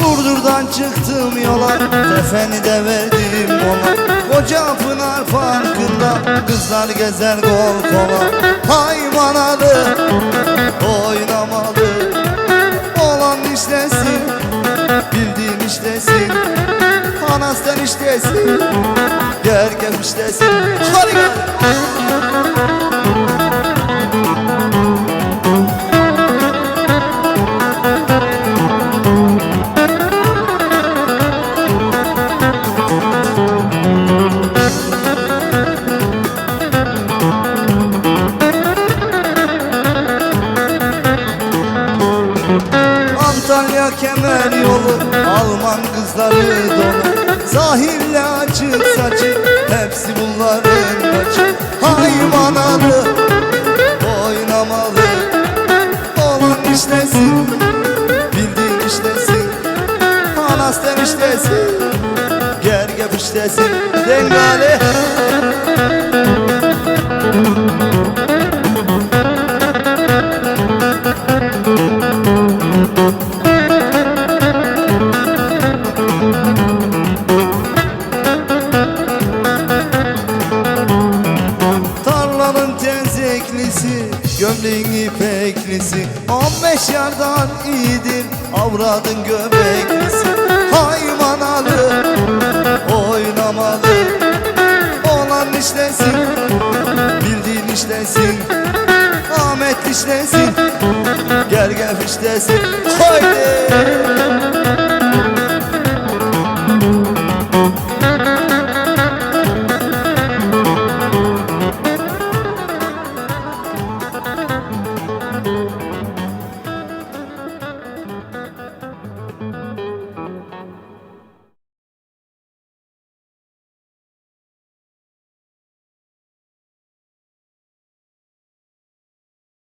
Murdur'dan çıktım yola Tefeni de verdim ona. Koca Pınar Parkı'nda Kızlar gezer kol kola. Haymanalı Oynamalı Olan işlesin Bildiğim işlesin. Anastan işlesin Gergef işlesin. Hadi gel. Antalya kemer yolu Alman kızları dolu. Sahille açık saçı Hepsi bunların başı. Haymanalı Oynamalı. Olan işlesin Bildiğin işlesin. Anasten işlesin Gergep işlesin. Dengale Tenzeklisi, gömleğin ipeklisi. 15 yardan iyidir avradın göbeklisi. Haymanalı, oynamalı. Olan işlesin, bildiğin işlesin Ahmet işlesin, gergef işlesin Haydi!